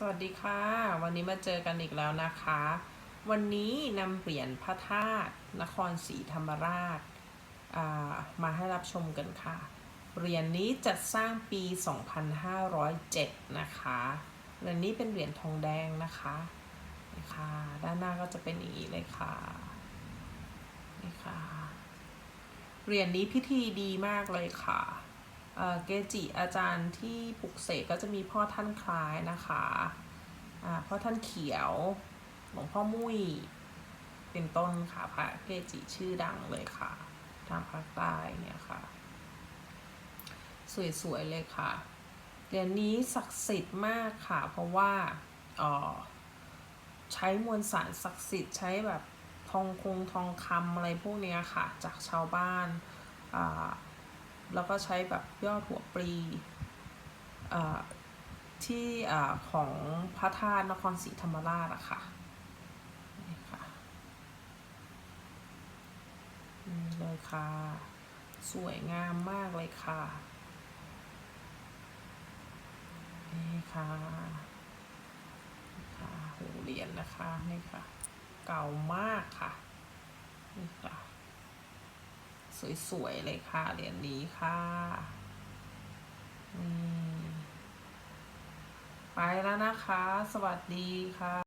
สวัสดีค่ะ วันนี้มาเจอกันอีกแล้วนะคะ วันนี้นำเหรียญพระธาตุนครศรีธรรมราชามาให้รับชมกันค่ะ เหรียญนี้จัดสร้างปี 2507 นะคะเหรียญนี้เป็นเหรียญทองแดงนะคะนี่ค่ะด้านหน้าก็จะเป็นอย่างนี้เลยค่ะนี่ค่ะเหรียญนี้พิธีดีมากเลยค่ะ เกจิอาจารย์ที่ปลุกเสกก็จะมีพ่อท่านคล้ายนะคะพ่อท่านเขียวหลวงพ่อมุ้ยเป็นต้นค่ะพระเกจิชื่อดังเลยค่ะ ทางภาคใต้เนี่ยค่ะ สวยๆเลยค่ะเหรียญนี้ศักดิ์สิทธิ์มากค่ะ เพราะว่าออใช้มวลสารศักดิ์สิทธิ์ใช้แบบทองคงทองคำอะไรพวกเนี้ยค่ะ จากชาวบ้านอ่า แล้วก็ใช้แบบยอดหัวปลีที่ของพระธาตุนครศรีธรรมราชอะค่ะนี่ค่ะเลยค่ะ สวยงามมากเลยค่ะนี่ค่ะค่ะหูเหรียญนะคะนี่ค่ะ เก่ามากค่ะนี่ค่ะ สวยๆเลยค่ะเหรียญนี้ค่ะนี่ไปแล้วนะคะ สวัสดีค่ะ